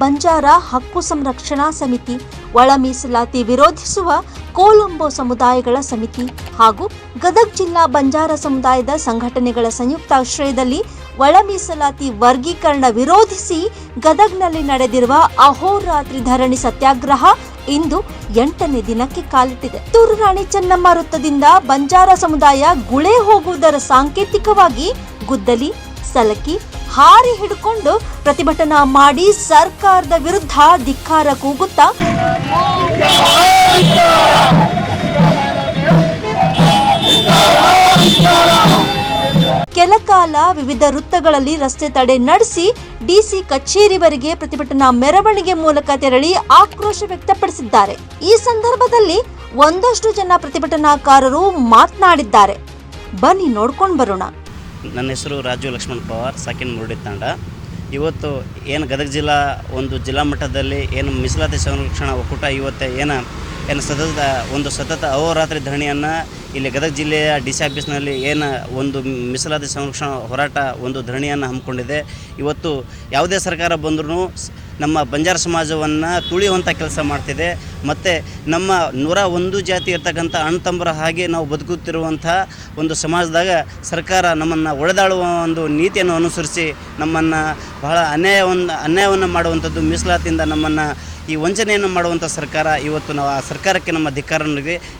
ಬಂಜಾರ ಹಕ್ಕು ಸಂರಕ್ಷಣಾ ಸಮಿತಿ, ಒಳ ಮೀಸಲಾತಿ ವಿರೋಧಿಸುವ ಕೋಲಂಬೋ ಸಮುದಾಯಗಳ ಸಮಿತಿ ಹಾಗೂ ಗದಗ್ ಜಿಲ್ಲಾ ಬಂಜಾರ ಸಮುದಾಯದ ಸಂಘಟನೆಗಳ ಸಂಯುಕ್ತಾಶ್ರಯದಲ್ಲಿ ಒಳ ಮೀಸಲಾತಿ ವರ್ಗೀಕರಣ ವಿರೋಧಿಸಿ ಗದಗ್ನಲ್ಲಿ ನಡೆದಿರುವ ಅಹೋರಾತ್ರಿ ಧರಣಿ ಸತ್ಯಾಗ್ರಹ ಇಂದು ಎಂಟನೇ ದಿನಕ್ಕೆ ಕಾಲಿಟ್ಟಿದೆ. ತೂರು ರಾಣಿ ಚೆನ್ನಮ್ಮ ವೃತ್ತದಿಂದ ಬಂಜಾರ ಸಮುದಾಯ ಗುಳೆ ಹೋಗುವುದರ ಸಾಂಕೇತಿಕವಾಗಿ ಗುದ್ದಲಿ ಸಲಕಿ ಹಾರಿ ಹಿಡ್ಕೊಂಡು ಪ್ರತಿಭಟನಾ ಮಾಡಿ ಸರ್ಕಾರದ ವಿರುದ್ಧ ಧಿಕ್ಕಾರ ಕೂಗುತ್ತಾ ಕೆಲಕಾಲ ವಿವಿಧ ವೃತ್ತಗಳಲ್ಲಿ ರಸ್ತೆ ತಡೆ ನಡೆಸಿ ಡಿಸಿ ಕಚೇರಿವರೆಗೆ ಪ್ರತಿಭಟನಾ ಮೆರವಣಿಗೆ ಮೂಲಕ ತೆರಳಿ ಆಕ್ರೋಶ ವ್ಯಕ್ತಪಡಿಸಿದ್ದಾರೆ. ಈ ಸಂದರ್ಭದಲ್ಲಿ ಒಂದಷ್ಟು ಜನ ಪ್ರತಿಭಟನಾಕಾರರು ಮಾತನಾಡಿದ್ದಾರೆ. ಬನ್ನಿ ನೋಡ್ಕೊಂಡು ಬರೋಣ. ನನ್ನ ಹೆಸರು ರಾಜು ಲಕ್ಷ್ಮಣ್ ಪವಾರ್, ಸಾಕಿನ ಮುರುಡಿ ತಾಂಡ. ಇವತ್ತು ಏನು ಗದಗ ಜಿಲ್ಲಾ ಒಂದು ಜಿಲ್ಲಾ ಮಟ್ಟದಲ್ಲಿ ಏನು ಮೀಸಲಾತಿ ಸಂರಕ್ಷಣಾ ಒಕ್ಕೂಟ ಇವತ್ತು ಏನು ಏನು ಸತತ, ಒಂದು ಸತತ ಅಹೋರಾತ್ರಿ ಧರಣಿಯನ್ನು ಇಲ್ಲಿ ಗದಗ ಜಿಲ್ಲೆಯ ಡಿ ಸಿ ಆಫೀಸ್ನಲ್ಲಿ ಏನು ಒಂದು ಮೀಸಲಾತಿ ಸಂರಕ್ಷಣಾ ಹೋರಾಟ, ಒಂದು ಧರಣಿಯನ್ನು ಹಮ್ಮಿಕೊಂಡಿದೆ. ಇವತ್ತು ಯಾವುದೇ ಸರ್ಕಾರ ಬಂದರೂ ನಮ್ಮ ಬಂಜಾರ ಸಮಾಜವನ್ನು ತುಳಿಯುವಂಥ ಕೆಲಸ ಮಾಡ್ತಿದೆ. ಮತ್ತು ನಮ್ಮ ನೂರ ಒಂದು ಜಾತಿ ಇರ್ತಕ್ಕಂಥ ಅಣ್ತಂಬರ ಹಾಗೆ ನಾವು ಬದುಕುತ್ತಿರುವಂಥ ಒಂದು ಸಮಾಜದಾಗ ಸರ್ಕಾರ ನಮ್ಮನ್ನು ಒಡೆದಾಳುವ ಒಂದು ನೀತಿಯನ್ನು ಅನುಸರಿಸಿ ನಮ್ಮನ್ನು ಬಹಳ ಅನ್ಯಾಯವನ್ನು ಅನ್ಯಾಯವನ್ನು ಮಾಡುವಂಥದ್ದು ಮೀಸಲಾತಿಯಿಂದ ನಮ್ಮನ್ನು ಈ ವಂಚನೆಯನ್ನು ಮಾಡುವಂಥ ಸರ್ಕಾರ ಇವತ್ತು ನಾವು ಆ ಸರ್ಕಾರಕ್ಕೆ ನಮ್ಮ ಧಿಕ್ಕಾರ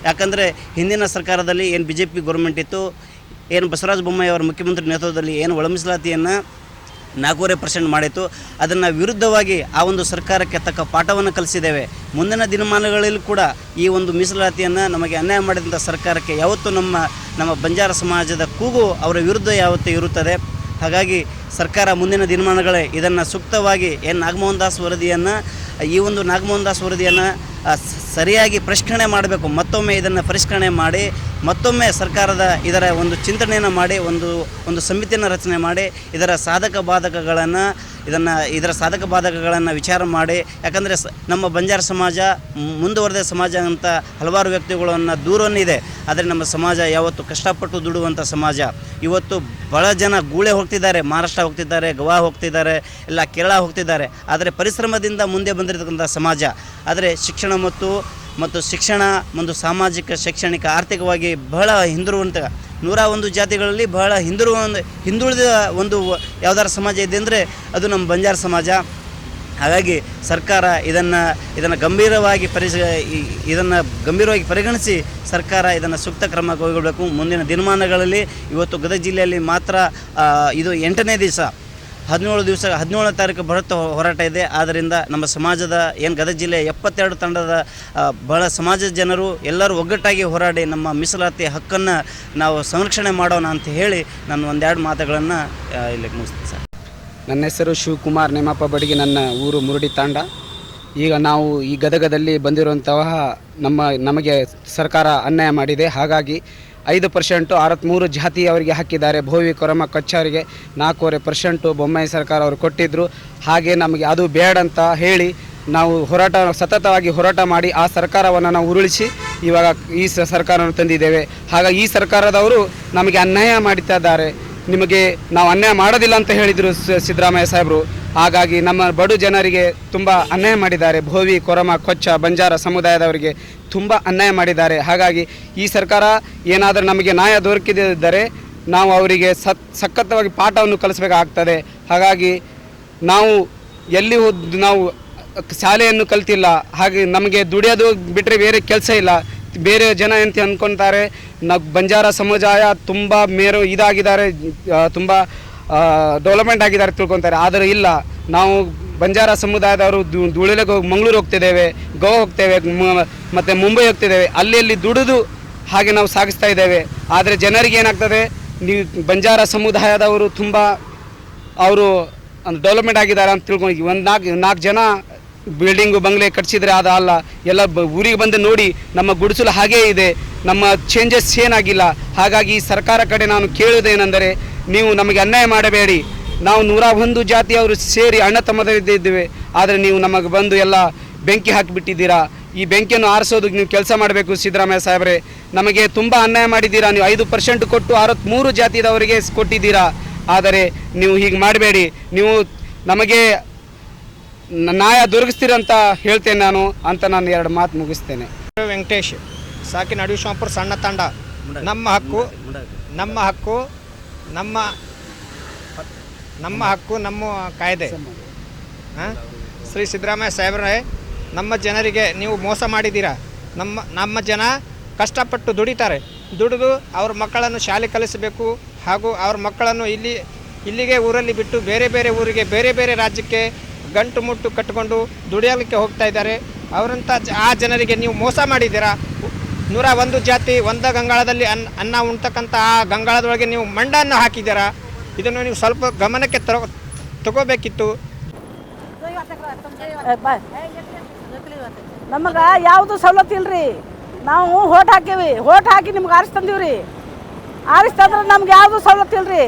ಯಾಕಂದರೆ ಹಿಂದಿನ ಸರ್ಕಾರದಲ್ಲಿ ಏನು ಬಿ ಜೆ ಪಿ ಗೌರ್ಮೆಂಟ್ ಇತ್ತು, ಏನು ಬಸವರಾಜ ಬೊಮ್ಮಾಯಿ ಅವರ ಮುಖ್ಯಮಂತ್ರಿ ನೇತೃತ್ವದಲ್ಲಿ ಏನು ಒಳಮೀಸಲಾತಿಯನ್ನು ನಾಲ್ಕೂವರೆ ಪರ್ಸೆಂಟ್ ಮಾಡಿತ್ತು, ಅದನ್ನು ವಿರುದ್ಧವಾಗಿ ಆ ಒಂದು ಸರ್ಕಾರಕ್ಕೆ ತಕ್ಕ ಪಾಠವನ್ನು ಕಲಿಸಿದ್ದೇವೆ. ಮುಂದಿನ ದಿನಮಾನಗಳಲ್ಲಿ ಕೂಡ ಈ ಒಂದು ಮೀಸಲಾತಿಯನ್ನು ನಮಗೆ ಅನ್ಯಾಯ ಮಾಡಿದಂಥ ಸರ್ಕಾರಕ್ಕೆ ಯಾವತ್ತೂ ನಮ್ಮ ನಮ್ಮ ಬಂಜಾರ ಸಮಾಜದ ಕೂಗು ಅವರ ವಿರುದ್ಧ ಯಾವತ್ತೂ ಇರುತ್ತದೆ. ಹಾಗಾಗಿ ಸರ್ಕಾರ ಮುಂದಿನ ದಿನಮಾನಗಳೇ ಇದನ್ನು ಸೂಕ್ತವಾಗಿ ಎನ್ ನಾಗಮೋಹನ್ ದಾಸ್ ವರದಿಯನ್ನು, ಈ ಒಂದು ನಾಗಮೋಹನ್ ದಾಸ್ ವರದಿಯನ್ನು ಸರಿಯಾಗಿ ಪರಿಷ್ಕರಣೆ ಮಾಡಬೇಕು. ಮತ್ತೊಮ್ಮೆ ಇದನ್ನು ಪರಿಷ್ಕರಣೆ ಮಾಡಿ, ಮತ್ತೊಮ್ಮೆ ಸರ್ಕಾರದ ಇದರ ಒಂದು ಚಿಂತನೆಯನ್ನು ಮಾಡಿ, ಒಂದು ಒಂದು ಸಮಿತಿಯನ್ನು ರಚನೆ ಮಾಡಿ, ಇದರ ಸಾಧಕ ಬಾಧಕಗಳನ್ನು ಇದನ್ನು ಇದರ ಸಾಧಕ ಬಾಧಕಗಳನ್ನು ವಿಚಾರ ಮಾಡಿ, ಯಾಕಂದರೆ ನಮ್ಮ ಬಂಜಾರ ಸಮಾಜ ಮುಂದುವರೆದ ಸಮಾಜ ಅಂತ ಹಲವಾರು ವ್ಯಕ್ತಿಗಳನ್ನು ದೂರವನ್ನಿದೆ ಆದರೆ ನಮ್ಮ ಸಮಾಜ ಯಾವತ್ತು ಕಷ್ಟಪಟ್ಟು ದುಡುವಂಥ ಸಮಾಜ. ಇವತ್ತು ಬಹಳ ಜನ ಗೂಳೆ ಹೋಗ್ತಿದ್ದಾರೆ, ಮಹಾರಾಷ್ಟ್ರ ಹೋಗ್ತಿದ್ದಾರೆ, ಗೋವಾ ಹೋಗ್ತಿದ್ದಾರೆ ಎಲ್ಲ ಕೇರಳ ಹೋಗ್ತಿದ್ದಾರೆ. ಆದರೆ ಪರಿಶ್ರಮದಿಂದ ಮುಂದೆ ಬಂದಿರತಕ್ಕಂಥ ಸಮಾಜ. ಆದರೆ ಶಿಕ್ಷಣ ಮತ್ತು ಮತ್ತು ಶಿಕ್ಷಣ, ಒಂದು ಸಾಮಾಜಿಕ, ಶೈಕ್ಷಣಿಕ, ಆರ್ಥಿಕವಾಗಿ ಬಹಳ ಹಿಂದಿರುವಂಥ ನೂರ ಒಂದು ಜಾತಿಗಳಲ್ಲಿ ಬಹಳ ಹಿಂದಿರುವ ಒಂದು ಹಿಂದುಳಿದ ಒಂದು ಯಾವ್ದಾರ ಸಮಾಜ ಇದೆ ಅಂದರೆ ಅದು ನಮ್ಮ ಬಂಜಾರ ಸಮಾಜ. ಹಾಗಾಗಿ ಸರ್ಕಾರ ಇದನ್ನು ಇದನ್ನು ಗಂಭೀರವಾಗಿ ಪರಿಸ ಇದನ್ನು ಗಂಭೀರವಾಗಿ ಪರಿಗಣಿಸಿ ಸರ್ಕಾರ ಇದನ್ನು ಸೂಕ್ತ ಕ್ರಮ ಕೈಗೊಳ್ಳಬೇಕು ಮುಂದಿನ ದಿನಮಾನಗಳಲ್ಲಿ ಇವತ್ತು ಗದಗ ಜಿಲ್ಲೆಯಲ್ಲಿ ಮಾತ್ರ ಇದು ಎಂಟನೇ ದಿವಸ. ಹದಿನೇಳು ದಿವಸ ಹದಿನೇಳನೇ ತಾರೀಕು ಬೃಹತ್ ಹೋರಾಟ ಇದೆ. ಆದ್ದರಿಂದ ನಮ್ಮ ಸಮಾಜದ ಏನು ಗದಗ ಜಿಲ್ಲೆ ಎಪ್ಪತ್ತೆರಡು ತಂಡದ ಬಹಳ ಸಮಾಜದ ಜನರು ಎಲ್ಲರೂ ಒಗ್ಗಟ್ಟಾಗಿ ಹೋರಾಡಿ ನಮ್ಮ ಮೀಸಲಾತಿ ಹಕ್ಕನ್ನು ನಾವು ಸಂರಕ್ಷಣೆ ಮಾಡೋಣ ಅಂತ ಹೇಳಿ ನಾನು ಒಂದೆರಡು ಮಾತುಗಳನ್ನು ಇಲ್ಲಿ ಮುಗಿಸ್ತೀನಿ ಸರ್. ನನ್ನ ಹೆಸರು ಶಿವಕುಮಾರ್ ನೇಮಪ್ಪ ಬಡಿಗೆ, ನನ್ನ ಊರು ಮುರುಡಿ ತಾಂಡ. ಈಗ ನಾವು ಈ ಗದಗದಲ್ಲಿ ಬಂದಿರುವಂತಹ ನಮ್ಮ ನಮಗೆ ಸರ್ಕಾರ ಅನ್ಯಾಯ ಮಾಡಿದೆ. ಹಾಗಾಗಿ ಐದು ಪರ್ಸೆಂಟು ಅರವತ್ತ್ಮೂರು ಜಾತಿಯವರಿಗೆ ಹಾಕಿದ್ದಾರೆ. ಭೋವಿ, ಕೊರಮ ಕಚ್ಚವರಿಗೆ ನಾಲ್ಕೂವರೆ ಪರ್ಸೆಂಟು ಬೊಮ್ಮಾಯಿ ಸರ್ಕಾರ ಅವರು ಕೊಟ್ಟಿದ್ದರು ಹಾಗೆ ನಮಗೆ ಅದು ಬೇಡ ಅಂತ ಹೇಳಿ ನಾವು ಹೋರಾಟ, ಸತತವಾಗಿ ಹೋರಾಟ ಮಾಡಿ ಆ ಸರ್ಕಾರವನ್ನು ನಾವು ಉರುಳಿಸಿ ಇವಾಗ ಈ ಸರ್ಕಾರವನ್ನು ತಂದಿದ್ದೇವೆ. ಹಾಗಾಗಿ ಈ ಸರ್ಕಾರದವರು ನಮಗೆ ಅನ್ಯಾಯ ಮಾಡುತ್ತಿದ್ದಾರೆ ನಿಮಗೆ ನಾವು ಅನ್ಯಾಯ ಮಾಡೋದಿಲ್ಲ ಅಂತ ಹೇಳಿದರು ಸಿದ್ದರಾಮಯ್ಯ ಸಾಹೇಬರು. ಹಾಗಾಗಿ ನಮ್ಮ ಬಡು ಜನರಿಗೆ ತುಂಬ ಅನ್ಯಾಯ ಮಾಡಿದ್ದಾರೆ. ಭೋವಿ, ಕೊರಮ, ಕೊಚ್ಚ, ಬಂಜಾರ ಸಮುದಾಯದವರಿಗೆ ತುಂಬ ಅನ್ಯಾಯ ಮಾಡಿದ್ದಾರೆ. ಹಾಗಾಗಿ ಈ ಸರ್ಕಾರ ಏನಾದರೂ ನಮಗೆ ನ್ಯಾಯ ದೊರಕಿದ್ದರೆ ನಾವು ಅವರಿಗೆ ಸತ್, ಸಖತ್ತವಾಗಿ ಪಾಠವನ್ನು ಕಲಿಸಬೇಕಾಗ್ತದೆ. ಹಾಗಾಗಿ ನಾವು ಎಲ್ಲಿ ಹೋದ್, ನಾವು ಶಾಲೆಯನ್ನು ಕಲಿತಿಲ್ಲ. ಹಾಗೆ ನಮಗೆ ದುಡಿಯೋದು ಬಿಟ್ಟರೆ ಬೇರೆ ಕೆಲಸ ಇಲ್ಲ. ಬೇರೆ ಜನ ಅಂತ ಅಂದ್ಕೊತಾರೆ ನಾವು ಬಂಜಾರ ಸಮುದಾಯ ತುಂಬ ಮೇರು ಇದಾಗಿದ್ದಾರೆ. ತುಂಬ ಡೆವಲಪ್ಮೆಂಟ್ ಆಗಿದ್ದಾರೆ ತಿಳ್ಕೊತಾರೆ. ಆದರೆ ಇಲ್ಲ. ನಾವು ಬಂಜಾರ ಸಮುದಾಯದವರು ದು- ಹೋಗಿ ಮಂಗಳೂರು ಹೋಗ್ತಿದ್ದೇವೆ, ಗೋವಾ ಹೋಗ್ತೇವೆ ಮತ್ತು ಮುಂಬೈ ಹೋಗ್ತಿದ್ದೇವೆ. ಅಲ್ಲಿ ಅಲ್ಲಿ ದುಡಿದು ಹಾಗೆ ನಾವು ಸಾಗಿಸ್ತಾ ಇದ್ದೇವೆ. ಆದರೆ ಜನರಿಗೆ ಏನಾಗ್ತದೆ? ನೀವು ಬಂಜಾರ ಸಮುದಾಯದವರು ತುಂಬ ಅವರು ಡೆವಲಪ್ಮೆಂಟ್ ಆಗಿದ್ದಾರೆ ಅಂತ ತಿಳ್ಕೊಂಡು ಒಂದು ನಾಲ್ಕು ನಾಲ್ಕು ಜನ ಬಿಲ್ಡಿಂಗು ಬಂಗ್ಲೆ ಕಟ್ಸಿದ್ರೆ ಅದು ಅಲ್ಲ. ಎಲ್ಲ ಊರಿಗೆ ಬಂದು ನೋಡಿ ನಮ್ಮ ಗುಡಿಸಲು ಹಾಗೇ ಇದೆ. ನಮ್ಮ ಚೇಂಜಸ್ ಏನಾಗಿಲ್ಲ. ಹಾಗಾಗಿ ಸರ್ಕಾರ ಕಡೆ ನಾನು ಕೇಳುವುದೇನೆಂದರೆ, ನೀವು ನಮಗೆ ಅನ್ಯಾಯ ಮಾಡಬೇಡಿ. ನಾವು ನೂರ ಒಂದು ಜಾತಿಯವರು ಸೇರಿ ಅಣ್ಣ ತಮ್ಮದಿದ್ದೇವೆ ಆದರೆ ನೀವು ನಮಗೆ ಬಂದು ಎಲ್ಲ ಬೆಂಕಿ ಹಾಕಿಬಿಟ್ಟಿದ್ದೀರಾ. ಈ ಬೆಂಕಿಯನ್ನು ಆರಿಸೋದಕ್ಕೆ ನೀವು ಕೆಲಸ ಮಾಡಬೇಕು ಸಿದ್ದರಾಮಯ್ಯ ಸಾಹೇಬ್ರೆ. ನಮಗೆ ತುಂಬ ಅನ್ಯಾಯ ಮಾಡಿದ್ದೀರಾ. ನೀವು ಐದು ಪರ್ಸೆಂಟ್ ಕೊಟ್ಟು ಅರವತ್ತ್ಮೂರು ಜಾತಿದವರಿಗೆ ಕೊಟ್ಟಿದ್ದೀರಾ. ಆದರೆ ನೀವು ಹೀಗೆ ಮಾಡಬೇಡಿ. ನೀವು ನಮಗೆ ನ್ಯಾಯ ದೊರಕಿಸ್ತೀರಂತ ಹೇಳ್ತೇನೆ ನಾನು ಅಂತ ನಾನು ಎರಡು ಮಾತು ಮುಗಿಸ್ತೇನೆ. ವೆಂಕಟೇಶ್ ಸಾಕಿನ ಅಡಿಶಾಂಪುರ ಸಣ್ಣ ತಂಡ. ನಮ್ಮ ಹಕ್ಕು ನಮ್ಮ ಹಕ್ಕು ನಮ್ಮ ನಮ್ಮ ಹಕ್ಕು ನಮ್ಮ ಕಾಯ್ದೆ. ಹಾಂ? ಶ್ರೀ ಸಿದ್ದರಾಮಯ್ಯ ಸಾಹೇಬ್ರೆ ನಮ್ಮ ಜನರಿಗೆ ನೀವು ಮೋಸ ಮಾಡಿದ್ದೀರಾ? ನಮ್ಮ ನಮ್ಮ ಜನ ಕಷ್ಟಪಟ್ಟು ದುಡಿತಾರೆ. ದುಡಿದು ಅವ್ರ ಮಕ್ಕಳನ್ನು ಶಾಲೆ ಕಲಿಸಬೇಕು ಹಾಗೂ ಅವ್ರ ಮಕ್ಕಳನ್ನು ಇಲ್ಲಿ ಇಲ್ಲಿಗೆ ಊರಲ್ಲಿ ಬಿಟ್ಟು ಬೇರೆ ಬೇರೆ ಊರಿಗೆ ಬೇರೆ ಬೇರೆ ರಾಜ್ಯಕ್ಕೆ ಗಂಟು ಮುಟ್ಟು ಕಟ್ಟಿಕೊಂಡು ದುಡಿಯಲಿಕ್ಕೆ ಹೋಗ್ತಾ ಇದ್ದಾರೆ. ಅವರಂಥ ಆ ಜನರಿಗೆ ನೀವು ಮೋಸ ಮಾಡಿದ್ದೀರಾ? ನೂರ ಒಂದು ಜಾತಿ, ಒಂದ ಗಂಗಾಳದಲ್ಲಿ ಅನ್ನ ಅನ್ನ ಉಣ್ತಕ್ಕಂಥ ಆ ಗಂಗಾಳದೊಳಗೆ ನೀವು ಮಂಡನ್ನು ಹಾಕಿದ್ದೀರಾ? ಇದನ್ನು ನೀವು ಸ್ವಲ್ಪ ಗಮನಕ್ಕೆ ತರೋ, ತಗೋಬೇಕಿತ್ತು. ನಮಗೆ ಯಾವುದು ಸವಲತ್ತು ಇಲ್ರಿ? ನಾವು ಹೋಟ್ ಹಾಕೀವಿ. ಹೋಟ್ ಹಾಕಿ ನಿಮ್ಗೆ ಆರಿಸ್ ತಂದೀವ್ರಿ. ಆರಿಸ್ ತಂದ್ರೆ ನಮ್ಗೆ ಯಾವುದು ಸವಲತ್ತು ಇಲ್ರಿ?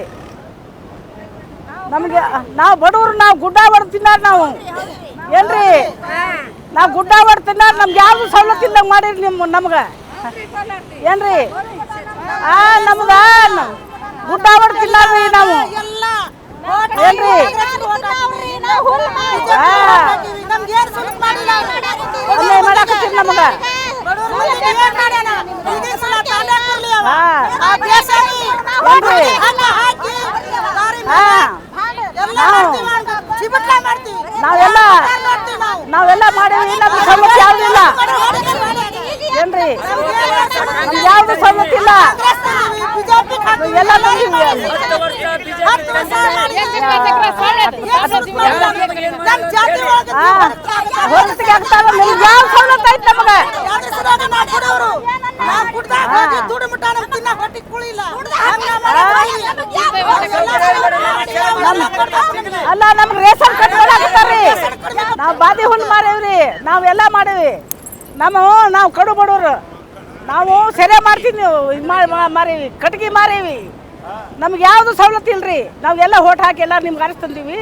ನಮಗೆ, ನಾವು ಬಡವರು, ನಾವು ಗುಡ್ಡ ಬಡ ತಿನ್ನಾರ ನಾವು. ಏನ್ರಿ? ನಾವು ಗುಡ್ಡ ಬಡ ತಿನ್ನಾರ ನಮ್ಗೆ ಯಾವುದು ಸವಲತ್ತು ಇಲ್ಲ ಮಾಡಿರಿ ನಿಮ್ಮ ನಮ್ಗೆ? ಏನ್ರಿ? ಆ ನಮ್ಗೆ ಗುಡ್ಡ ಹೊಡ್ತಿಲ್ಲ ರೀ ನಾವು. ಏನ್ರಿ? ಅಲ್ಲೇ ಮಾಡಾಕತ್ತೀರಿ ನಮಗೆ. ನಾವೆಲ್ಲ ನಾವೆಲ್ಲ ಮಾಡೀವಿ ನಮ್ಗೆ ಸಮಸ್ಯೆ ಆಗಲಿಲ್ಲ ಏನ್ರಿ? ಯಾವ್ದು ಇಲ್ಲ? ಹೊರತಿಗೆ ಆಗ್ತಾವ ನಿಮ್ಗೆ ಯಾವ ಸವಲತ್ತು ಐತೆ ನಮಗೆ? ಅಲ್ಲ ನಮ್ಗೆ ರೇಷನ್ ಕಟ್ಕೊಳಕತ್ತಾರ್ರಿ ನಾವು ಬಾದಿ ಹುಲ್ ಮಾಡೇವ್ರಿ ನಾವೆಲ್ಲ ಮಾಡೇವಿ. ನಮ್ಮ ನಾವು ಕಡು ಬಡವರು. ನಾವು ಸೆರೆ ಮಾಡ್ತೀವಿ ನೀವು. ಇದು ಮಾರೀವಿ. ಕಟ್ಗಿ ಮಾರೀವಿ. ನಮ್ಗೆ ಯಾವುದು ಸವಲತ್ತು ಇಲ್ರಿ. ಎಲ್ಲ ಹೋಟ್ ಹಾಕಿ ಎಲ್ಲ ನಿಮ್ಗೆ ಅರಿಸಿ ತಂದೀವಿ.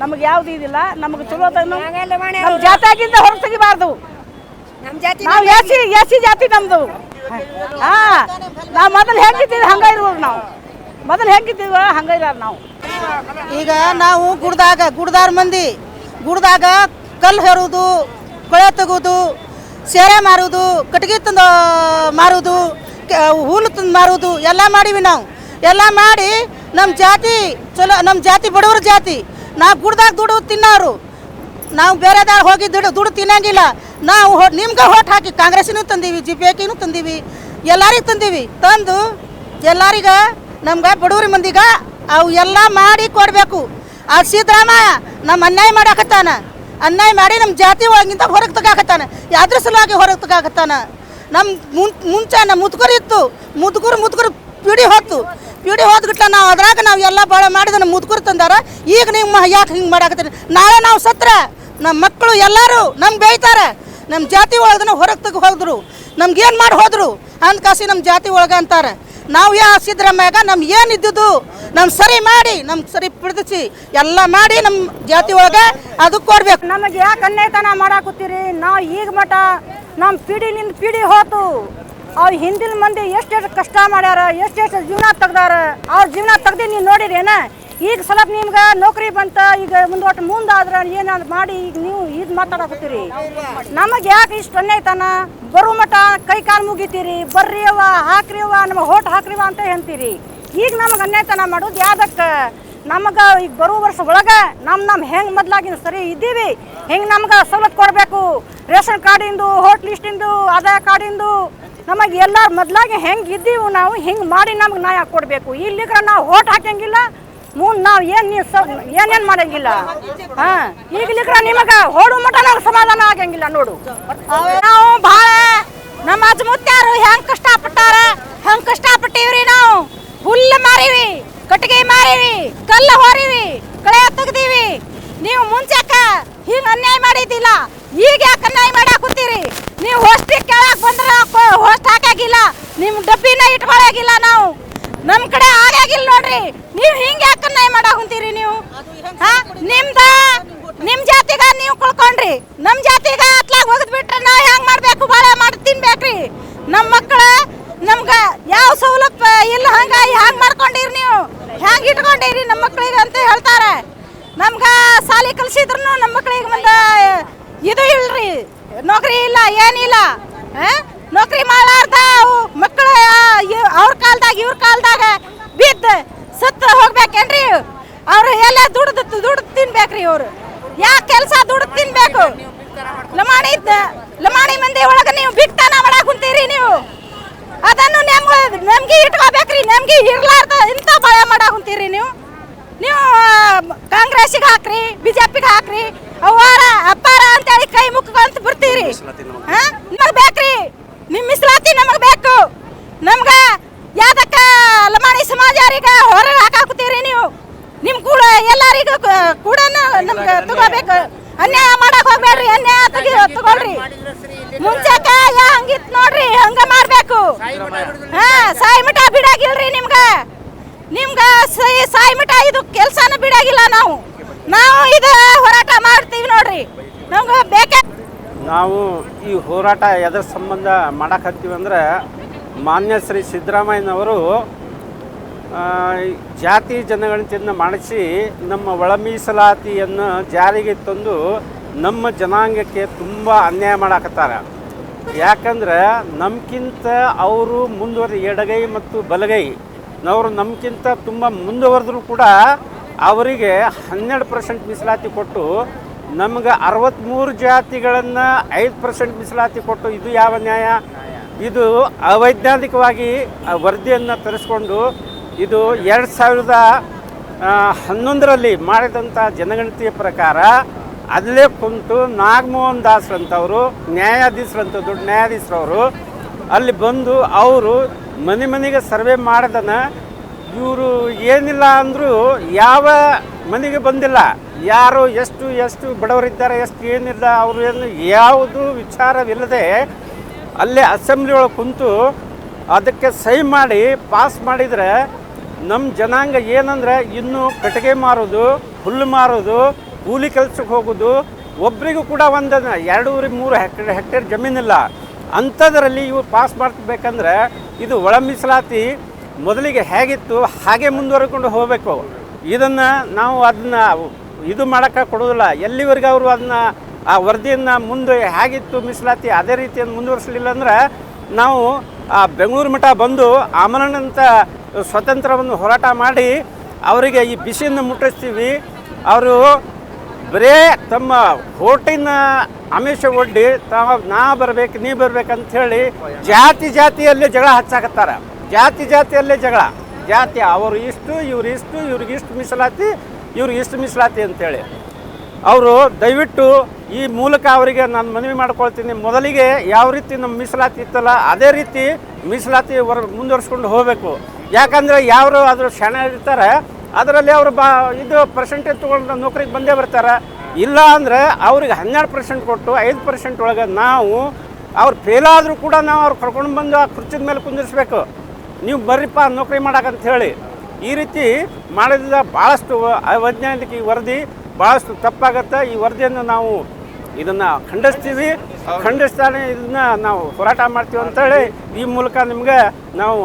ನಮ್ಗೆ ಯಾವ್ದು ಇದಿಲ್ಲ. ನಮ್ಗೆ ಚಲೋ ನಮ್ಮ ಜಾತಿಯಾಗಿಂದ ಹೊರಗೆ ತೆಗಿಬಾರ್ದು. ನಾವು ಎಸಿ ಎಸಿ ಜಾತಿ ನಮ್ದು. ಹಾ. ನಾವು ಮೊದಲು ಹೆಂಗಿದ್ದೀವಿ ಹಂಗ ಇರ್ಬೋದು ನಾವು. ಮೊದಲು ಹೆಂಗಿದ್ದೀವ ಹಂಗ ಇರೋರು ನಾವು. ಈಗ ನಾವು ಗುಡ್ದಾಗ ಗುಡ್ದಾರ ಮಂದಿ. ಗುಡ್ದಾಗ ಕಲ್ಲು ಹೆರುವುದು ಕೊಳೆ ತೆಗೋದು ಸೇರೆ ಮಾರುವುದು, ಕಟ್ಟಿಗೆ ತಂದು, ಮಾರುವುದು ಹೂಲು ತಂದು ಮಾರುವುದು, ಎಲ್ಲ ಮಾಡೀವಿ ನಾವು. ಎಲ್ಲ ಮಾಡಿ ನಮ್ಮ ಜಾತಿ ಚಲೋ ನಮ್ಮ ಜಾತಿ ಬಡವ್ರ ಜಾತಿ. ನಾವು ಗುಡ್ದಾಗ ದುಡು ತಿನ್ನೋರು. ನಾವು ಬೇರೆದಾಗ ಹೋಗಿ ದುಡ್ಡು ದುಡ್ಡು ತಿನ್ನಂಗಿಲ್ಲ. ನಾವು ನಿಮ್ಗೆ ಹೋಟ್ ಹಾಕಿ ಕಾಂಗ್ರೆಸ್ಸಿನೂ ತಂದೀವಿ, ಜಿ ಪಿ ಎಕಿನೂ ತಂದೀವಿ. ಎಲ್ಲರಿಗೂ ತಂದೀವಿ. ತಂದು ಎಲ್ಲರಿಗ ನಮ್ಗೆ ಬಡವ್ರ ಮಂದಿಗೆ ಅವು ಎಲ್ಲ ಮಾಡಿ ಕೊಡಬೇಕು. ಆ ಸಿದ್ದರಾಮಯ್ಯ ನಮ್ಮ ಅನ್ಯಾಯ ಮಾಡಾಕತ್ತಾನ. ಅನ್ಯಾಯ ಮಾಡಿ ನಮ್ಮ ಜಾತಿ ಒಳಗಿಂತ ಹೊರಗೆ ತಗಾಕತ್ತಾನೆ. ಯಾವ್ದ್ರ ಸಲುವಾಗಿ ಹೊರಗೆ ತಗಾಕತ್ತಾನ? ನಮ್ಮ ಮುನ್ ಮುಂಚೆ ನಮ್ಮ ಮುದುಕರು ಇತ್ತು. ಮುದುಕರು ಮುದುಕರು ಪಿಡಿ ಹೊತ್ತು. ಪಿಡಿ ಹೋದ್ಬಿಟ್ಟ ನಾವು ಅದ್ರಾಗ ನಾವು ಎಲ್ಲ ಭಾಳ ಮಾಡಿದ ನಮ್ಮ ಮುದುಕರು ತಂದಾರ. ಈಗ ನೀವು ಯಾಕೆ ಹಿಂಗೆ ಮಾಡಾಕತ್ತೀರಿ? ನಾಳೆ ನಾವು ಸತ್ರ ನಮ್ಮ ಮಕ್ಕಳು ಎಲ್ಲರೂ ನಮ್ಗೆ ಬೇಯ್ತಾರೆ. ನಮ್ಮ ಜಾತಿ ಒಳಗನ ಹೊರಗೆ ತೆಗೆ ಹೋದ್ರು. ನಮ್ಗೇನು ಮಾಡಿ ಹೋದ್ರು? ಅಂದ್ಕಾಸಿ ನಮ್ಮ ಜಾತಿ ಒಳಗೆ ಅಂತಾರೆ. ನಾವು ಯಾ ಸಿದ್ದರಾಮಯ್ಯಾಗ ನಮ್ಗೆ ಏನಿದ್ದುದು, ನಮ್ ಸರಿ ಮಾಡಿ, ನಮ್ ಸರಿ ಪಿಡಿಸಿ ಎಲ್ಲ ಮಾಡಿ ನಮ್ಮ ಜಾತಿ ಒಳಗೆ ಅದು ಕೊಡ್ಬೇಕು. ನಮಗೆ ಯಾಕೆ ಅನ್ಯಾಯತನ ಮಾಡಾಕುತ್ತೀರಿ? ನಾವು ಈಗ ನಮ್ ನಮ್ಮ ಪೀಡಿಲಿಂದ ಪೀಡಿ ಹೋತು. ಅವ್ರ ಹಿಂದಿನ ಮಂದಿ ಎಷ್ಟೆಷ್ಟು ಕಷ್ಟ ಮಾಡ್ಯಾರ ಎಷ್ಟೆಷ್ಟು ಜೀವನ ತೆಗ್ದಾರ, ಅವ್ರ ಜೀವನ ತೆಗ್ದು ನೀವು ನೋಡಿರೇನ? ಈಗ ಸ್ವಲ್ಪ ನಿಮ್ಗೆ ನೌಕರಿ ಬಂತ, ಈಗ ಮುಂದೆ ಒಟ್ಟು ಮುಂದಾದ್ರೆ ಏನಾದ್ರು ಮಾಡಿ ಈಗ ನೀವು ಇದು ಮಾತಾಡಕತ್ತೀರಿ? ನಮಗೆ ಯಾಕೆ ಇಷ್ಟು ಅನ್ಯಾಯತನ? ಬರೋ ಮಠ, ಕೈ ಕಾಲು ಮುಗಿತೀರಿ ಬರ್ರಿ ಅವ ಹಾಕ್ರಿ ಅವ್ವ ನಮಗೆ ಹೋಟ್ ಹಾಕ್ರಿವ ಅಂತ ಹೇಳ್ತೀರಿ. ಈಗ ನಮಗೆ ಅನ್ಯಾಯತನ ಮಾಡೋದು ಯಾವ್ದಕ್ಕೆ ನಮಗೆ ಈಗ ಬರೋ ವರ್ಷ ಒಳಗೆ ನಮ್ಮ ನಮ್ಮ ಹೆಂಗೆ ಮೊದ್ಲಾಗಿನ ಸರಿ ಇದ್ದೀವಿ, ಹೆಂಗೆ ನಮ್ಗೆ ಸವಲತ್ತು ಕೊಡಬೇಕು? ರೇಷನ್ ಕಾರ್ಡಿಂದು, ಹೋಟ್ ಲಿಸ್ಟಿಂದು, ಆದಾಯ ಕಾರ್ಡಿಂದು, ನಮಗೆ ಎಲ್ಲ ಮೊದ್ಲಾಗಿ ಹೆಂಗೆ ಇದ್ದೀವಿ ನಾವು ಹಿಂಗೆ ಮಾಡಿ ನಮ್ಗೆ ನ್ಯಾಯ ಕೊಡಬೇಕು? ಇಲ್ಲಿಗ್ರ ನಾವು ಹೋಟ್ ಹಾಕಂಗಿಲ್ಲ ಮುಂದೆ ನಾವು ಏನು ನೀವು ಸ ಏನೇನು ಮಾಡಂಗಿಲ್ಲ. ಹಾಂ? ಈಗಲಿಕ್ರ ನಿಮಗೆ ಹೋಡು ಮಠ ಸಮಾಧಾನ ಆಗಂಗಿಲ್ಲ ನೋಡು. ನಾವು ಭಾಳ ನಮ್ಮ ಕಷ್ಟ ಹೆಂಗೆ ಕಷ್ಟಪಟ್ಟಾರ? ಕಷ್ಟ ಪಟ್ಟಿವ್ರಿ ನಾವು? ಹುಲ್ಲು ಮಾರಿವಿ, ಕಟ್ಟಿಗೆ ಮಾರಿವಿ, ಕಲ್ಲ ಹೊರೀವಿ, ಕಳೆ ತೆಗ್ದೀವಿ. ನೀವು ಮುಂಚೆಕ ಹಿಂಗ್ ಅನ್ಯಾಯ ಮಾಡಿದ್ದಿಲ್ಲ. ಈಗ ಯಾಕೆ ಅನ್ಯಾಯ ಮಾಡಾಕುತ್ತೀರಿ ನೀವು ಹೋಸ್ಟಿಗೆ ಕೇಳಕ್ ಬಂದ್ರೆ ಹೋಸ್ಟ್ ಹಾಕಾಗಿಲ್ಲ ನಿಮ್ ಡಬ್ಬಿನ ಇಟ್ಕೊಳಗಿಲ್ಲ ನಾವು. ನಮ್ ಕಡೆ ಆಗಿಲ್ಲ ನೋಡ್ರಿ. ನೀವು ಹಿಂಗೆ ಯಾಕೆ ಅನ್ಯಾಯ ಮಾಡಾಕುಂತೀರಿ ನೀವು? ನಿಮ್ದ ನಿಮ್ ಜಾತಿಗ ನೀವು ಕುಳ್ಕೊಂಡ್ರಿ. ನಮ್ ಜಾತಿಗ ಅತ್ಲಾಗ ಹೋಗದ್ ಬಿಟ್ರೆ ನಾವ್ ಹೆಂಗ್ ಮಾಡ್ಬೇಕು? ಬಾಳ ಮಾಡಿ ತಿನ್ಬೇಕ್ರಿ. ನಮ್ ಮಕ್ಕಳ ನಮ್ಗ ಯಾವ ಸವಲತ್ತು ಇಲ್ಲ ಹಂಗ ಹ್ಯಾಂಗ್ ಮಾಡ್ಕೊಂಡಿರಿ ನೀವು? ಹ್ಯಾಂಗ್ ಇಟ್ಕೊಂಡಿರಿ ನಮ್ಮ ಮಕ್ಕಳಿಗೆ ಅಂತ ಹೇಳ್ತಾರೆ. ನಮ್ಗ ಸಾಲಿ ಕಲ್ಸಿದ್ರು ನಮ್ಮ ಮಕ್ಳಿಗೆ ಮುಂದೆ ಇದು ಇಲ್ರಿ. ನೌಕರಿ ಇಲ್ಲ ಏನಿಲ್ಲ? ನೌಕರಿ ಮಾಡಾರ್ದ ಅವು ಮಕ್ಕಳು ಅವ್ರ ಕಾಲ್ದಾಗ ಇವ್ರ ಕಾಲ್ದಾಗ ಬಿದ್ದು ಸತ್ತು ಹೋಗ್ಬೇಕೇನ್ರಿ? ಅವ್ರು ಎಲ್ಲ ದುಡ್ದು ದುಡ್ದು ತಿನ್ಬೇಕ್ರಿ ಅವರು ಯಾಕೆ ಕೆಲಸ ದುಡ್ದು ತಿನ್ಬೇಕು? ಲಮಾಣಿ ಇದ್ದ- ಲಮಾಣಿ ಮಂದಿ ಒಳಗೆ ನೀವು ಬಿಕ್ತಾನ ಮಾಡಕ್ ಕುಂತೀರಿ ನೀವು. ಅದನ್ನು ನಮ್ಗೆ ನಮ್ಗೆ ಇಟ್ಕೋಬೇಕ್ರಿ ನಮ್ಗೆ ಇರ್ಲಾರ್ದ ಇಂಥ ಭಯ ಮಾಡಕ್ ಕುಂತೀರಿ ನೀವು. ನೀವು ಕಾಂಗ್ರೆಸ್ಸಿಗೆ ಹಾಕ್ರಿ ಬಿಜೆಪಿಗೆ ಹಾಕ್ರಿ ಅವ್ವಾರ ಅಪ್ಪಾರ ಅಂತೇಳಿ ಕೈ ಮುಕ್ಕೊಂತ ಬರ್ತೀರಿ ಹಾ? ನಿಮಗೆ ಬೇಕ್ರಿ? ನಿಮ್ ಮೀಸಲಾತಿ ನಮಗೆ ಬೇಕು. ನಮ್ಗೆ ಯಾದಕ್ಕ ಲಮಾಣಿ ಸಮಾಜರಿಗೆ ಹೊರ ಹಾಕಾಕುತ್ತೀರಿ ನೀವು? ನಿಮ್ಮ ಕೂಡ ಎಲ್ಲರಿಗೂ ಕೂಡ ನಮ್ಗೆ ತಗೋಬೇಕು. ಅನ್ಯಾಯ ಮಾಡಕ್ ಹೋಗ್ಬೇಡ್ರಿ, ಅನ್ಯಾಯ ತೆಗಿ, ತಗೊಳ್ರಿ. ಮುಂಚೆಕ ಯಾ ಹಂಗಿತ್ ನೋಡ್ರಿ, ಹಂಗ ಮಾಡಬೇಕು. ಹಾ, ಸಾಯಿ ಮಠ ಬಿಡಾಗಿಲ್ರಿ ನಿಮ್ಗೆ. ನಿಮ್ಗೆ ಸೈ, ಸಾಯಿ ಮಠ ಇದು ಕೆಲಸನ ಬಿಡಾಗಿಲ್ಲ ನಾವು. ನಾವು ಇದು ಹೋರಾಟ ಮಾಡ್ತೀವಿ ನೋಡ್ರಿ. ನಮ್ಗೆ ಬೇಕೇ ನಾವು ಈ ಹೋರಾಟ ಎದ್ರ ಸಂಬಂಧ ಮಾಡಕತ್ತೀವಿ ಅಂದರೆ ಮಾನ್ಯ ಶ್ರೀ ಸಿದ್ದರಾಮಯ್ಯನವರು ಜಾತಿ ಜನಗಣತಿಯನ್ನು ಮಾಡಿಸಿ ನಮ್ಮ ಒಳ ಮೀಸಲಾತಿಯನ್ನು ಜಾರಿಗೆ ತಂದು ನಮ್ಮ ಜನಾಂಗಕ್ಕೆ ತುಂಬ ಅನ್ಯಾಯ ಮಾಡಾಕತ್ತಾರ. ಯಾಕಂದ್ರೆ ನಮ್ಗಿಂತ ಅವರು ಮುಂದುವರೆದ ಎಡಗೈ ಮತ್ತು ಬಲಗೈ ಅವರು ನಮ್ಗಿಂತ ತುಂಬ ಮುಂದುವರೆದ್ರೂ ಕೂಡ ಅವರಿಗೆ ಹನ್ನೆರಡು ಪರ್ಸೆಂಟ್ ಮೀಸಲಾತಿ ಕೊಟ್ಟು ನಮ್ಗೆ ಅರವತ್ತ್ಮೂರು ಜಾತಿಗಳನ್ನು ಐದು ಪರ್ಸೆಂಟ್ ಮೀಸಲಾತಿ ಕೊಟ್ಟು ಇದು ಯಾವ ನ್ಯಾಯ? ಇದು ಅವೈಜ್ಞಾನಿಕವಾಗಿ ವರದಿಯನ್ನು ತರಿಸ್ಕೊಂಡು ಇದು ಎರಡು ಸಾವಿರದ ಹನ್ನೊಂದರಲ್ಲಿ ಮಾಡಿದಂಥ ಜನಗಣತಿಯ ಪ್ರಕಾರ ಅಲ್ಲೇ ಕುಂತು ನಾಗಮೋಹನ್ ದಾಸ್ ಅಂತವರು ನ್ಯಾಯಾಧೀಶರಂತ ದೊಡ್ಡ ನ್ಯಾಯಾಧೀಶರವರು ಅಲ್ಲಿ ಬಂದು ಅವರು ಮನೆ ಮನೆಗೆ ಸರ್ವೆ ಮಾಡಿದನ ಇವರು ಏನಿಲ್ಲ ಅಂದರೂ ಯಾವ ಮನೆಗೆ ಬಂದಿಲ್ಲ. ಯಾರು ಎಷ್ಟು ಎಷ್ಟು ಬಡವರಿದ್ದಾರೆ, ಎಷ್ಟು ಏನಿಲ್ಲ, ಅವರು ಏನು ಯಾವುದು ವಿಚಾರವಿಲ್ಲದೆ ಅಲ್ಲೇ ಅಸೆಂಬ್ಲಿ ಒಳಗೆ ಕುಂತು ಅದಕ್ಕೆ ಸಹಿ ಮಾಡಿ, ಪಾಸ್ ಮಾಡಿದರೆ ನಮ್ಮ ಜನಾಂಗ ಏನಂದ್ರೆ ಇನ್ನೂ ಕಟ್ಟಿಗೆ ಮಾರೋದು, ಹುಲ್ಲು ಮಾರೋದು, ಕೂಲಿ ಕೆಲಸಕ್ಕೆ ಹೋಗೋದು, ಒಬ್ರಿಗೂ ಕೂಡ ಒಂದು ಎರಡೂವರೆ, ಮೂರು ಹೆಕ್ಟೇರ್ ಹೆಕ್ಟೇರ್ ಜಮೀನಿಲ್ಲ. ಅಂಥದ್ರಲ್ಲಿ ಇವು ಪಾಸ್ ಮಾಡ್ಬೇಕಂದ್ರೆ ಇದು ಒಳ ಮೀಸಲಾತಿ ಮೊದಲಿಗೆ ಹೇಗಿತ್ತು, ಹಾಗೆ ಮುಂದುವರ್ಕೊಂಡು ಹೋಗಬೇಕು. ಇದನ್ನು ನಾವು ಅದನ್ನ ಇದು ಮಾಡೋಕ್ಕೆ ಕೊಡೋದಿಲ್ಲ ಎಲ್ಲಿವರೆಗೆ ಅವರು ಅದನ್ನ, ಆ ವರದಿಯನ್ನು ಮುಂದೆ ಹೇಗಿತ್ತು ಮೀಸಲಾತಿ ಅದೇ ರೀತಿಯನ್ನು ಮುಂದುವರಿಸಲಿಲ್ಲ ಅಂದ್ರೆ ನಾವು, ಆ ಬೆಂಗಳೂರು ಮಠ ಬಂದು ಆಮರಣಂತ ಸ್ವತಂತ್ರವನ್ನು ಹೋರಾಟ ಮಾಡಿ ಅವರಿಗೆ ಈ ಬಿಸಿಯನ್ನು ಮುಟ್ಟಿಸ್ತೀವಿ. ಅವರು ಬರೇ ತಮ್ಮ ಹೋಟಿನ ಆಮಿಷ ಒಡ್ಡಿ ತಾವು ನಾ ಬರ್ಬೇಕು, ನೀ ಬರ್ಬೇಕಂತ ಹೇಳಿ ಜಾತಿ ಜಾತಿಯಲ್ಲೇ ಜಗಳ ಹಚ್ಚಾಕತ್ತಾರೆ. ಜಾತಿ ಜಾತಿಯಲ್ಲೇ ಜಗಳ. ಜಾತಿ, ಅವರು ಇಷ್ಟು, ಇವ್ರು ಇಷ್ಟು, ಇವ್ರಿಗೆ ಇಷ್ಟು ಮೀಸಲಾತಿ, ಇವ್ರಿಗೆ ಇಷ್ಟು ಮೀಸಲಾತಿ ಅಂತೇಳಿ. ಅವರು ದಯವಿಟ್ಟು ಈ ಮೂಲಕ ಅವರಿಗೆ ನಾನು ಮನವಿ ಮಾಡ್ಕೊಳ್ತೀನಿ. ಮೊದಲಿಗೆ ಯಾವ ರೀತಿ ನಮ್ಮ ಮೀಸಲಾತಿ ಇತ್ತಲ್ಲ, ಅದೇ ರೀತಿ ಮೀಸಲಾತಿ ವರ್ ಮುಂದುವರ್ಸ್ಕೊಂಡು ಹೋಗಬೇಕು. ಯಾಕಂದರೆ ಯಾರು ಅದ್ರ ಕ್ಷಣ ಇರ್ತಾರೆ, ಅದರಲ್ಲಿ ಅವರು ಬಾ, ಇದು ಪರ್ಸೆಂಟೇಜ್ ತೊಗೊಂಡು ನೌಕರಿಗೆ ಬಂದೇ ಬರ್ತಾರೆ. ಇಲ್ಲ ಅಂದರೆ ಅವ್ರಿಗೆ ಹನ್ನೆರಡು ಪರ್ಸೆಂಟ್ ಕೊಟ್ಟು ಐದು ಪರ್ಸೆಂಟ್ ಒಳಗೆ ನಾವು ಅವ್ರು ಫೇಲಾದರೂ ಕೂಡ ನಾವು ಅವ್ರು ಕರ್ಕೊಂಡು ಬಂದು ಆ ಕುರ್ಚಿದ ಮೇಲೆ ಕುಂದಿರಿಸ್ಬೇಕು. ನೀವು ಬರ್ರಿಪ್ಪ ನೌಕರಿ ಮಾಡಕ್ಕಂತ ಹೇಳಿ ಈ ರೀತಿ ಮಾಡೋದ್ರಿಂದ ಭಾಳಷ್ಟು ವೈಜ್ಞಾನಿಕ ಈ ವರದಿ ಭಾಳಷ್ಟು ತಪ್ಪಾಗತ್ತೆ. ಈ ವರದಿಯನ್ನು ನಾವು ಇದನ್ನು ಖಂಡಿಸ್ತೀವಿ. ಖಂಡಿಸ್ತಾನೆ ಇದನ್ನ ನಾವು ಹೋರಾಟ ಮಾಡ್ತೀವಿ ಅಂತೇಳಿ ಈ ಮೂಲಕ ನಿಮ್ಗೆ ನಾವು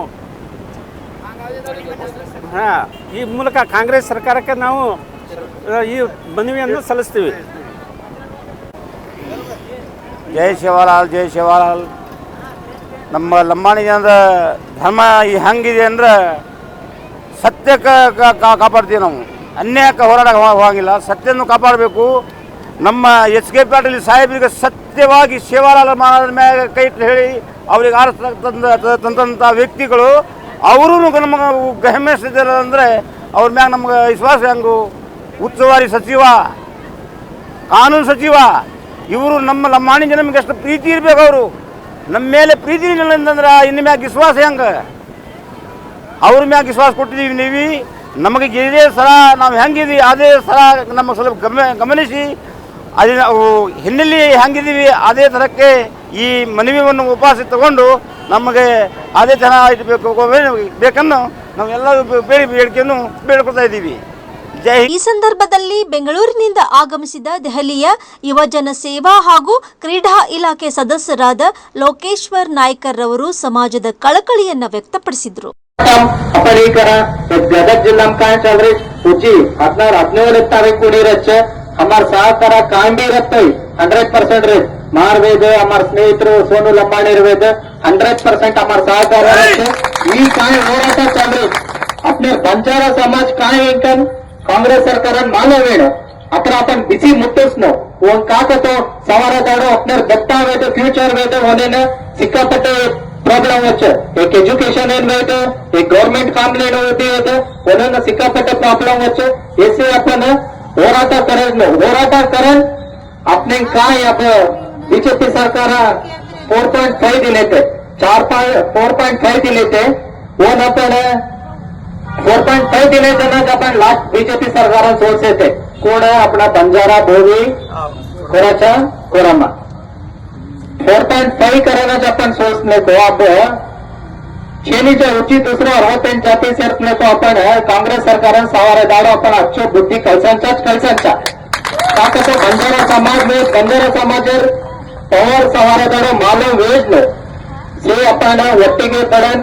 ಹಾಂ, ಈ ಮೂಲಕ ಕಾಂಗ್ರೆಸ್ ಸರ್ಕಾರಕ್ಕೆ ನಾವು ಈ ಮನವಿಯನ್ನು ಸಲ್ಲಿಸ್ತೀವಿ. ಜೈ ಶಿವಲಾಲ್ ಜೈ ಶಿವಲಾಲ್. ನಮ್ಮ ಲಂಬಾಣಿ ಜನದ ಧರ್ಮ ಈ ಹೆಂಗಿದೆ ಅಂದ್ರೆ ಸತ್ಯಕ್ಕೆ ಕಾಪಾಡ್ತೀವಿ ನಾವು. ಅನ್ಯಾಯಕ್ಕೆ ಹೋರಾಟ ಹೋಗಿಲ್ಲ. ಸತ್ಯವನ್ನು ಕಾಪಾಡಬೇಕು. ನಮ್ಮ ಎಚ್ ಕೆ ಪಾಟೀಲ್ ಸಾಹೇಬರಿಗೆ ಸತ್ಯವಾಗಿ ಸೇವಾಲಾಲ ಮಹಾರಾಜರ ಮ್ಯಾಗ ಕೈ ಇಟ್ಟು ಹೇಳಿ ಅವ್ರಿಗೆ ತಂದ ತಂದಂಥ ವ್ಯಕ್ತಿಗಳು ಅವರೂ ನಮಗೆ ಗಹಮೆಸಿದ್ದಾರೆ ಅಂದರೆ ಅವ್ರ ಮ್ಯಾಗ ನಮ್ಗೆ ವಿಶ್ವಾಸ ಹೆಂಗು? ಉಸ್ತುವಾರಿ ಸಚಿವ, ಕಾನೂನು ಸಚಿವ, ಇವರು ನಮ್ಮ ಲಂಬಾಣಿ ಜನಮಗೆ ಎಷ್ಟು ಪ್ರೀತಿ ಇರಬೇಕು ಅವರು. ನಮ್ಮ ಮೇಲೆ ಪ್ರೀತಿ ಅಂತಂದ್ರೆ ಇನ್ನು ಮ್ಯಾಗ ವಿಶ್ವಾಸ ಹೆಂಗೆ ಅವ್ರ ಮ್ಯಾಗ ವಿಶ್ವಾಸ ಕೊಟ್ಟಿದ್ದೀವಿ ನೀವು ನಮಗೆ ಇದೇ ಸಲ ನಾವು ಹೆಂಗಿದ್ದೀವಿ ಅದೇ ಸಲ ನಮ್ಮ ಸ್ವಲ್ಪ ಗಮ ಗಮನಿಸಿ ನಾವು ಹಿನ್ನೆಲೆ ಹೆಂಗಿದ್ದೀವಿ ಅದೇ ಥರಕ್ಕೆ ಈ ಮನವಿಯನ್ನು ಉಪವಾಸ ತಗೊಂಡು ನಮಗೆ ಅದೇ ಥರ ಬೇಕು ಬೇಕನ್ನು ನಾವೆಲ್ಲ ಬೇಡಿ ಬೇಡಿಕೆಯನ್ನು ಬೇಡ್ಕೊಳ್ತಾ ಇದ್ದೀವಿ ಈ ಸಂದರ್ಭದಲ್ಲಿ ಬೆಂಗಳೂರಿನಿಂದ ಆಗಮಿಸಿದ ದೆಹಲಿಯ ಯುವಜನ ಸೇವಾ ಹಾಗೂ ಕ್ರೀಡಾ ಇಲಾಖೆ ಸದಸ್ಯರಾದ ಲೋಕೇಶ್ವರ್ ನಾಯ್ಕರ್ ರವರು ಸಮಾಜದ ಕಳಕಳಿಯನ್ನ ವ್ಯಕ್ತಪಡಿಸಿದ್ರು. ಗದಗ ಜಿಲ್ಲಾ ಕಾಣ್ಸಲ್ರಿ ಉಚಿ ಹದಿನಾರು ಹದಿನೇಳು ತಾರೀಕು ಕೂಡಿ ರಚ್ಚೆ ಅಮರ್ ಸಹಕಾರ ಕಾಂಬಿ ಇರತ್ತೆ. ಹಂಡ್ರೆಡ್ ಪರ್ಸೆಂಟ್ ರೀ. ಮಾರ್ವೇದು ಅಮರ್ ಸ್ನೇಹಿತರು ಸೋನು ಲಂಬಾಣಿ ಇರ್ಬೇಕು. ಹಂಡ್ರೆಡ್ ಪರ್ಸೆಂಟ್ ಅಮರ್ ಸಹಕಾರ ಈ ಕಾಯಿ ಹೋರಾಟ ಚಂದ್ರಿ ಅಪ್ನೇ ಬಂಜಾರ ಸಮಾಜ್ ಕಾಯಿ ಇಂಕನ್ ಕಾಂಗ್ರೆಸ್ ಸರ್ಕಾರ ಮಾನವೇನು ಅತ್ರ अपन ಬಿಸಿ ಮುಟ್ಟಿಸ್ನು ಒಂದ್ ಕಾಕತು ಸವಾರದಾಡು ಅಪ್ನರ್ ಬೆಟ್ಟಾಗೈತೆ ಫ್ಯೂಚರ್ ಬೇತೆ ಒಂದೇನು ಸಿಕ್ಕಾಪಟ್ಟೆ પ્રોબ્લેમ વચ્ચે એક એજ્યુકેશન એન્ડ એક ગવર્મેન્ટ કામની હોતી હોય ઓનને સિક્કાપટ્ટે પ્રોબ્લેમ વચ્ચે એસે આપણને હોરાટા કરે છે હોરાટા કરે આપણે કાંઈ આપણે બીજેપી સરકાર ફોર પોઈન્ટ ફાઈવ થી લેતે ચાર ફોર પોઈન્ટ ફાઈવ થી લેતે ઓન આપણે फोर पॉईंट फाईव्ह दिले त्यांना आपण लास्ट बीजेपी सरकारान सोर्स येते कोण आपला बंजारा भोवी कोणाच्या कोरामा फोर पॉईंट फाईव्ह करायला आपण सोर्स नेतो आपण शेनीच्या उची दुसरं अरवत्तेंट जाती सेर्फ नेतो आपण काँग्रेस सरकारान सवारे दाडो आपण अच्छो बुद्धी कळसांच्याच कळसांच्या का कसं बंजारा समाज में बंजारा समाजर पवार सवारे दाडो मालूम वेज जे आपण ಒಟ್ಟಿಗೆ ಪಡನ್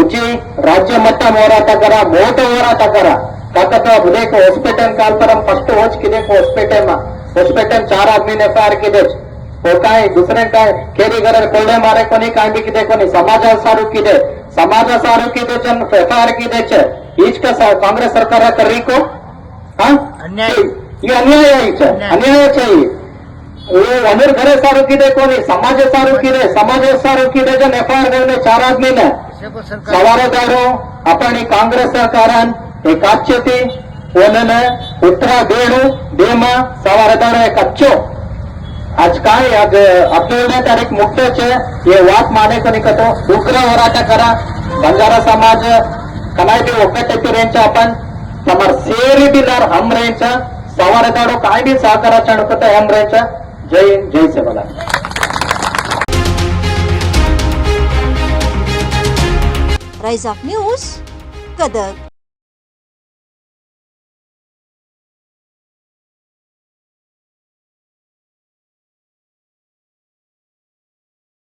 ಉಚಿ ರಾಜ್ಯ ಮಟ್ಟ ಹೋರಾಟ ಕರ ಮೋಟ ಹೋರಾಟ ಕರ ಕಾಕತ बुदेक हॉस्पिटल काल तर फर्स्ट होच किदेक हॉस्पिटल मा हॉस्पिटल चार आदमी ने फार किदेच हो काय दुसरे काय केरी गरज कोल्डे मारे कोणी काय बी किदे कोणी समाजा सारू किदे समाजा सारू किदे चन एफआर किदेच हीच का काँग्रेस सरकार करी को हा ये अन्याय आहे इथं. अन्यायच आहे ये अमीर घरे सारू किदे कोणी समाज सारू किदे समाज सारू किदे जन एफआर करणे चार आदमी ने ಸವಾರದಾರು सभापतारो आपण काँग्रेस सरकारन एक आच्छते ओनन उत्तरा देणू देमा सवारदार एक अच्छो। आज काय आज अकेले तारीख मुक्तच हे वाट माने कनी कतो? उग्र होराट करा बंजारा समाज कमायती ओकेते तिरेंच आपण समर सेरी बिनर हमरेच सवारदारो काय भी साकारा चणकत हमरेच। जय जय Sewala Rise Up News, Gadag.